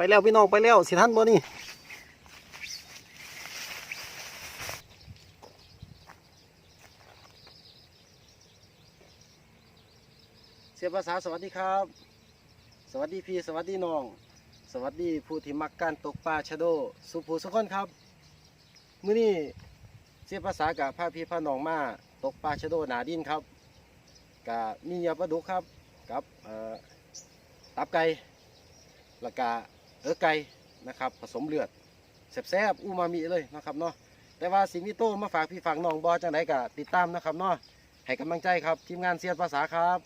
ไปแล้วพี่น้องไปแล้วสิท่านบ่นี่เสียภาษาสวัสดีครับ สวัสดีพี่สวัสดีน้อง สวัสดีผู้ที่มักการตกปลาชะโด สุภูสุขคนครับมื้อนี้เสียภาษากับพาพี่พาน้องมาตกปลาชะโดหนาดินครับกับมียาปลาดุกครับกับเอ่อตับไก่แล้วก็ เออไก่นะครับ ผสมเลือดแซ่บๆอูมามิเลยนะครับเนาะแต่ว่าสิ่งที่โตมาฝากพี่ฝากน้องบอจังไดก็ติดตามนะครับเนาะให้กำลังใจครับ ทีมงานเสียนภาษาครับ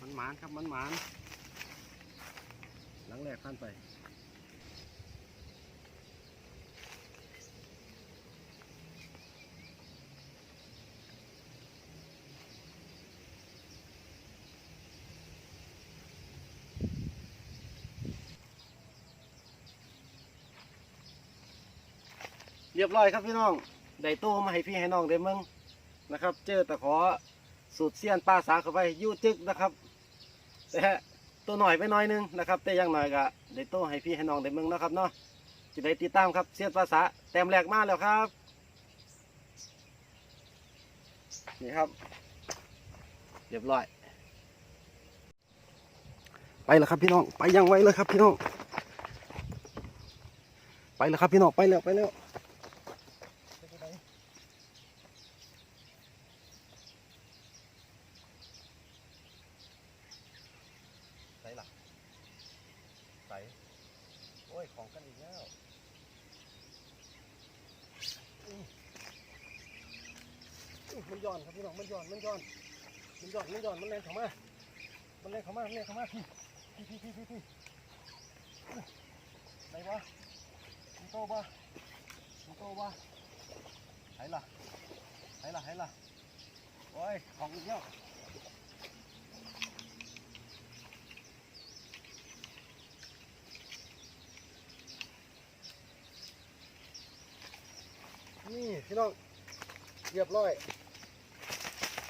มันหมานครับมันหมานหลังแรกขั้นไป เรียบร้อยครับพี่น้องได้โตมาให้พี่ให้น้องได้เมืองนะครับ เจอตะขอสูตรเสี้ยนปลาสาเข้าไปยู่จึกนะครับแต่ตัวหน่อยไปหน่อยหนึงนะครับแต่ยังหน่อยก็ได้โตให้พี่ให้น้องได้เมืองนะครับเนาะจะได้ติดตามครับเสี้ยนปลาสาแต้มแรกมาแล้วครับนี่ครับ เรียบร้อย ไปแล้วครับพี่น้อง ไปยังไวเลยครับพี่น้อง ไปแล้วครับพี่น้อง ไปแล้วไปแล้ว ใส่ ละใส่โอ้ย ของกันอีกแล้วอื้ออื้อมันย้อนครับพี่น้อง มันย้อน มันย้อน มันย้อน มันย้อน มันแรงเข้ามา มันแรงเข้ามา มันแรงเข้ามาพี่พี่พี่พี่พี่พี่อื้อไหนวะมันโตบ่มันโตบ่ไหนล่ะไหนล่ะไหนล่ะโอ้ย ของอีกแล้ว นี่พี่น้องเรียบร้อย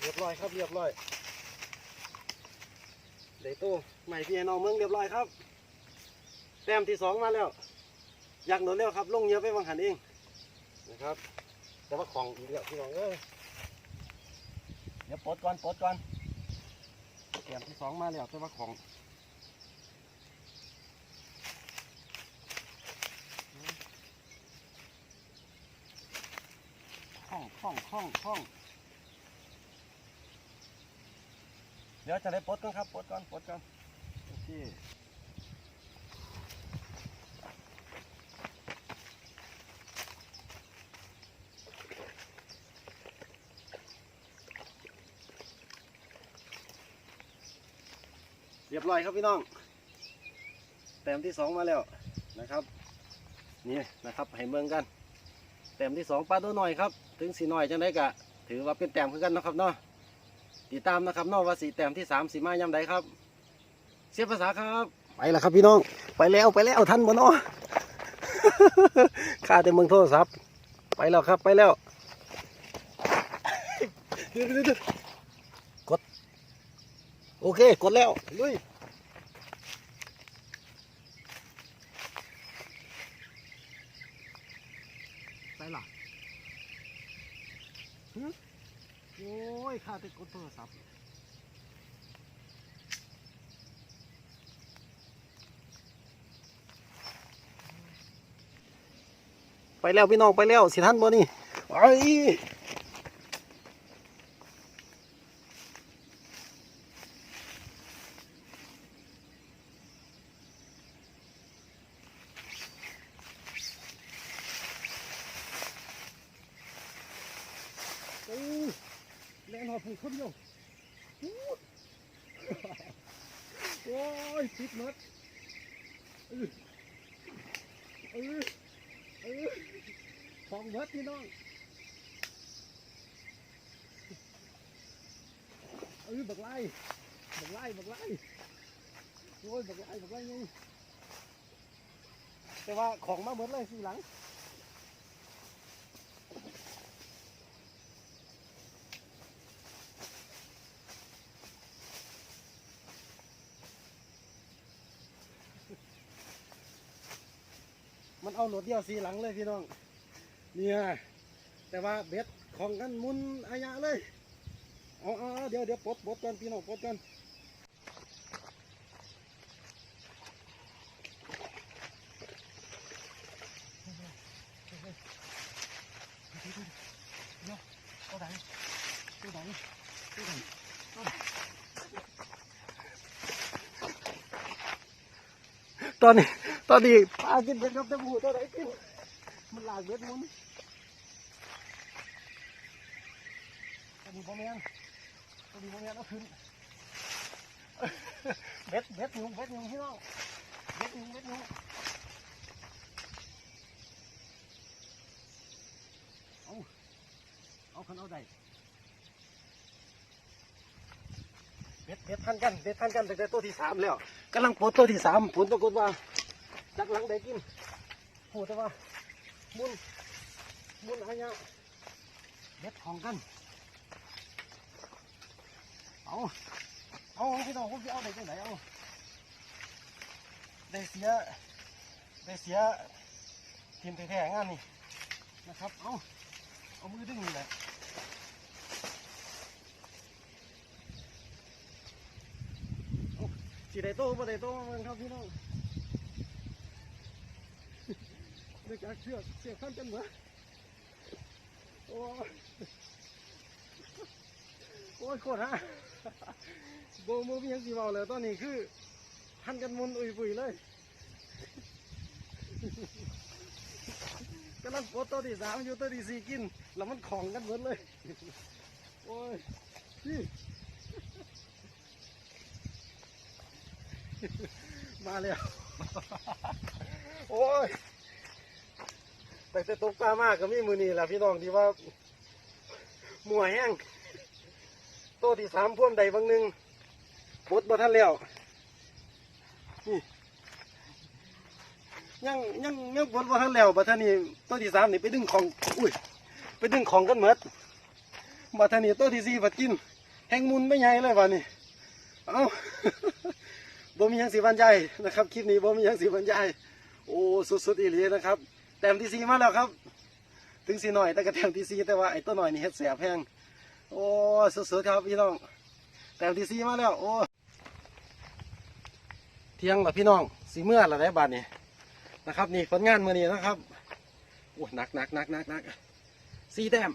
เรียบร้อยครับเรียบร้อยเดยวตู้ใหม่พี่ให้น้องเมืองเรียบร้อยครับแต้มที่สองมาแล้ว อยากโดนแล้วครับลงเยอะไปวังหันเองนะครับ แต่ว่าของอีกแล้วพี่น้องเอ้ยเดี๋ยวปลดก่อนปลดก่อนแต้มที่สองมาแล้วแต่ว่าของ ข้องข้องข้องข้องเดี๋ยวจะได้ปลดก่อนครับปลดก่อนปลดก่อนโอเคเรียบร้อยครับพี่น้อง แต้มที่สองมาแล้วนะครับ นี่นะครับให้เมืองกัน แต้มที่สองปลาตัวหน่อยครับ ถึงสีหน่อยจังได้กะ ถือว่าเป็นแต้มคือกันนะครับเนาะติดตามนะครับเนอกว่าสีแต้มที่สามสีมายำใดครับ เสียภาษาครับ ไปแล้วครับพี่น้อง ไปแล้วไปแล้วท่านบนอ้อข้าแต่เมืองโทรศัพท์ ไปแล้วครับไปแล้วเดี๋ยวเดี๋ยวเดี๋ยวกด โอเค กดแล้วลุยไปล่ะหึ โอ้ยข้าแต่กดโทรศัพท์ไปแล้วพี่น้องไปแล้วสิท่านบ่นี่ไป แรงหอบผูกคนเดียวโอ้ยติดมัดเออเออเออของเบิดพี่น้องเออบักไล่บักไล่บักไล่โอ้ยบักไล่บักไล่ไงแต่ว่าของมาหมดเลยสีหลัง มันเอาโหลดเดียวสีหลังเลยพี่น้อง เนี่ยแต่ว่าเบ็ดของกันมุนอายะเลยเอาเอาเดี๋ยวเดี๋ยวปลดปลดกันพี่น้องปลดกันตัวไหนตัวไหนตัวไหนตอนนี้ตอนนี้ กินเป็นกับตะบูตัวไหนกินมันหลากเบ็ดมุนตัวนี้บ่แม่ตัวนี้บ่แม่นเอาขึ้นเบ็ดเบ็ดยุงเบ็ดยุงพี่น้องเบ็ดยุงเบ็ดยุงเอาเอาคันเอาได้เบ็ดเบ็ดพันกันเบ็ดพันกันตั้งแต่ตัวที่สามแล้วกำลังปลดตัวที่สามผลปรากฏว่า จักหลังได้กินพูดแต่ว่ามุนมุนอะไรเงี้ยเบ็ดของกัน เอาเอาพี่น้องผมจะเอาได้จังไหนเอาได้เสียได้เสียทีมแท้ๆงานนี่นะครับ เอาเอามือดึงนี่แหละเอาสีได้โต้มาได้โต้มาครับพี่น้อง เด็กากเชือกเสียขั้นกันเหมือโอ้ยโอ้ยโคตรฮะโบโมมียังสีเบาเลยตอนนี้คือพันกันมุนอุยปุยเลยกำลังปลดตัวที่สามอยู่ตัวที่สี่กิน แล้วมันของกันหมดเลย โอ้ยพี่มาแล้ว โอ้ย แต่จะตกปลามากก็มีมือนี่แหละพี่น้องที่ว่ามัวแห้งโตที่สามพ่วมใดบางหนึ่งปลดบ่ทันแล้วนี่ยังยังยังปลดบ่ทันแล้วบ่ทันนี่ตัวที่สามนี่ไปดึงของอุ้ยไปดึงของกันหมดบ่ทันนี่ตัวที่สี่ผัดกิน แหงมุนไม่ใหญ่เลยวันนี้เอ้าบ่มียังสีบรรยายนะครับคลิปนี้บ่มียังสีบรรยายโอ้สุดๆอีหลีนะครับ ต้มที่สีมาแล้วครับ ถึงสีหน่อยแต่ก็แต้มที่สีแต่ว่าไอ้ตัวหน่อยนี่เฮ็ดแสบแพงโอ้สุดๆครับพี่น้องแต้มที่สีมาแล้วโอ้เที่ยงละพี่น้องสีเมื่อละได้บาทนี่นะครับนี่ผลงานมือนี้นะครับโอ้หนักหนักหนักหนักหนักสีแต้ม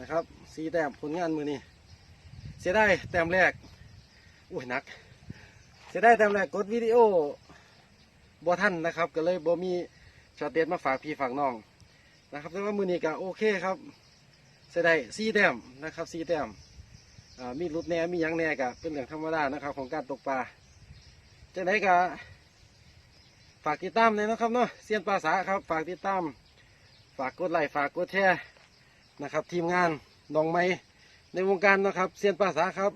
นะครับสีแต้มผลงานมือนี้เสียได้แต้มแรกโอ้ยหนักเสียได้แต้มแรกกดวิดีโอบอท่านนะครับ ก็เลยบ่มี ช็อตเด็ดมาฝากพี่ฝากน้องนะครับแต่ว่ามือนี้ก็โอเคครับเสียได้สี่แต้มนะครับสีแต้มมีรุดแน่มียังแน่กะเป็นเรื่องธรรมดานะครับ ของการตกปลาจะไหนกะฝากติดตามเลยนะครับเนาะเซียนปลาสาครับ ฝากติดตาม ฝากกดไลค์ฝากกดแชร์นะครับ ทีมงานน้องไม้ในวงการนะครับเซียนปลาสาครับ